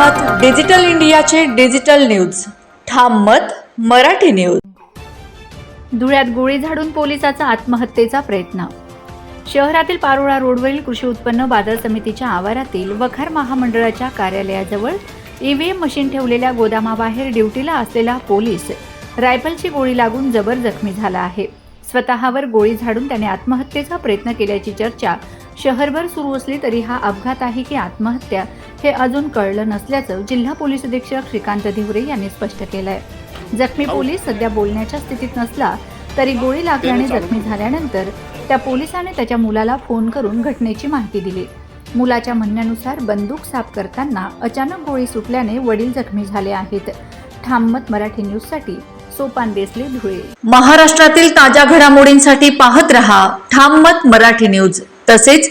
Digital इंडियाचे digital news. ठाम मत मराठी न्यूज. धुळ्यात गोळी झाडून पोलिसाचा आत्महत्येचा प्रयत्न. शहरातील पारोळा रोडवरील कृषी उत्पन्न बाजार समितीच्या आवारातील वखार महामंडळाच्या कार्यालयाजवळ ईव्हीएम मशीन ठेवलेल्या गोदामाबाहेर ड्युटीला असलेला पोलीस रायफलची गोळी लागून जबर जखमी झाला आहे. स्वतःवर गोळी झाडून त्याने आत्महत्येचा प्रयत्न केल्याची चर्चा शहरभर सुरू असली तरी हा अपघात आहे की आत्महत्या हे अजून कळलं नसल्याचं जिल्हा पोलीस अधीक्षक श्रीकांत धिवरे यांनी स्पष्ट केलंय. जखमी पोलीस सध्या बोलण्याच्या स्थितीत नसला तरी गोळी लागल्याने जखमी झाल्यानंतर त्या पोलिसाने त्याच्या मुलाला फोन करून घटनेची माहिती दिली. मुलाच्या म्हणण्यानुसार बंदूक साफ करताना अचानक गोळी सुटल्याने वडील जखमी झाले आहेत. ठाममत मराठी न्यूजसाठी सोपान देसले धुळे. महाराष्ट्रातील ताज्या घडामोडींसाठी पाहत रहा ठाम मत मराठी न्यूज. तसेच